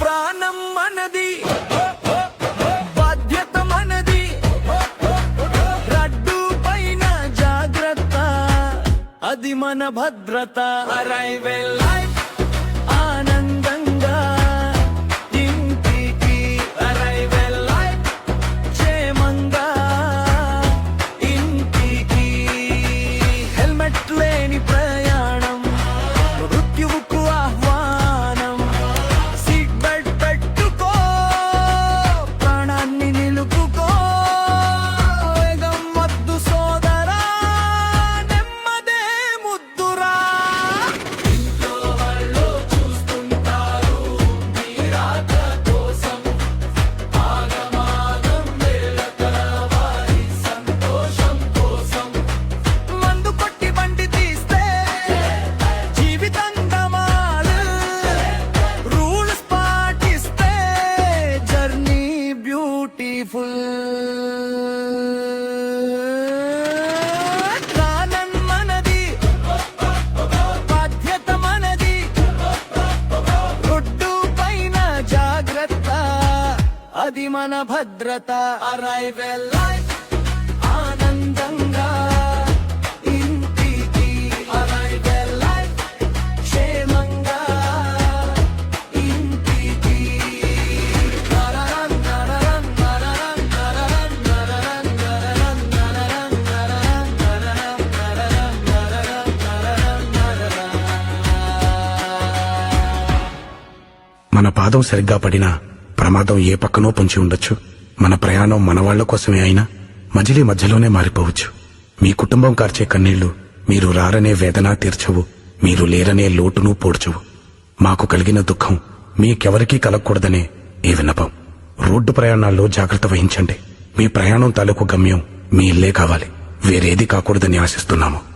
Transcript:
ప్రాణం మనది. అది మన భద్రత అరైవెల్ అది మన భద్రత. అరైవెల్ లైఫ్ మన పాదం సరిగ్గా పడినా ప్రమాదం ఏ పక్కనో పొంచి ఉండొచ్చు. మన ప్రయాణం మనవాళ్ళ కోసమే అయినా మజిలీ మధ్యలోనే మారిపోవచ్చు. మీ కుటుంబం కార్చే కన్నీళ్ళు మీరు రారనే వేదన తీర్చవు. మీరు లేరనే లోటును పోడ్చవు. మాకు కలిగిన దుఃఖం మీకెవరికీ కలగకూడదనే ఈ విన్నపం. రోడ్డు ప్రయాణాల్లో జాగ్రత్త వహించండి. మీ ప్రయాణం తాలూకు గమ్యం మీ ఇల్లే కావాలి. వేరేది కాకూడదని ఆశిస్తున్నాము.